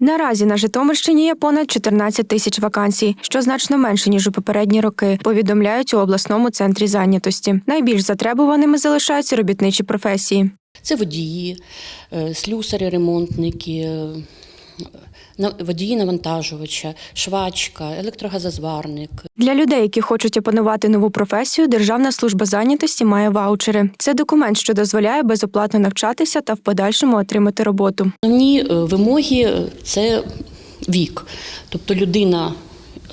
Наразі на Житомирщині є понад 14 тисяч вакансій, що значно менше ніж у попередні роки. Повідомляють у обласному центрі зайнятості. Найбільш затребуваними залишаються робітничі професії. Це водії, е, слюсарі, ремонтники, водії навантажувача, швачка, електрогазозварник. Для людей, які хочуть опанувати нову професію, Державна служба зайнятості має ваучери. Це документ, що дозволяє безоплатно навчатися та в подальшому отримати роботу. Основні е, вимоги це вік. Тобто людина,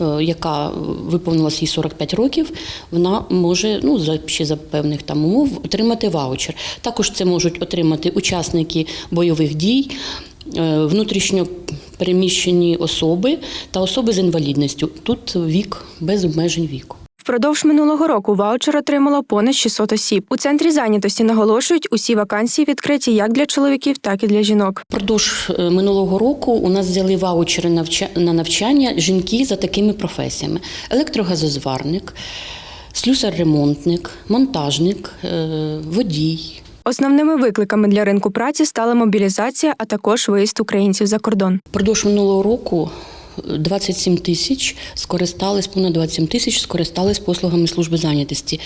е, яка виповнилася їй 45 років, вона може ну, за, ще за певних там умов отримати ваучер. Також це можуть отримати учасники бойових дій, внутрішньо переміщені особи та особи з інвалідністю. Тут вік без обмежень віку. Впродовж минулого року ваучер отримало понад 600 осіб. У центрі зайнятості наголошують, усі вакансії відкриті як для чоловіків, так і для жінок. Впродовж е, минулого року у нас взяли ваучери на навчання жінки за такими професіями: електрогазозварник, слюсар-ремонтник, монтажник, е, водій. Основними викликами для ринку праці стала мобілізація, а також виїзд українців за кордон. Продовж минулого року 27 тисяч скористались, понад 27 тисяч скористались послугами служби зайнятості.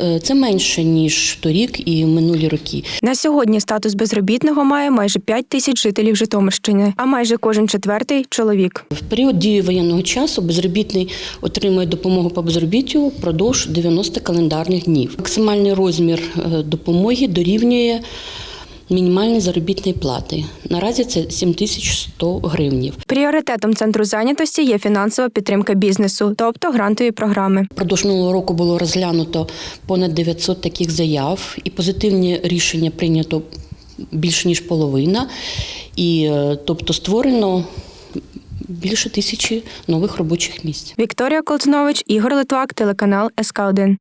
Е, Це менше ніж торік і минулі роки. На сьогодні статус безробітного має майже 5 тисяч жителів Житомирщини, а майже кожен четвертий чоловік. В період дії воєнного часу безробітний отримує допомогу по безробіттю впродовж 90 календарних днів. Максимальний розмір е, допомоги дорівнює мінімальної заробітної плати. Наразі це 7100 гривнів. Пріоритетом центру зайнятості є фінансова підтримка бізнесу, тобто грантові програми. Впродовж минулого року було розглянуто понад 900 таких заяв, і позитивні рішення прийнято більше ніж половина. І е, тобто створено більше тисячі нових робочих місць. Вікторія Колтунович, Ігор Литвак, телеканал СК 1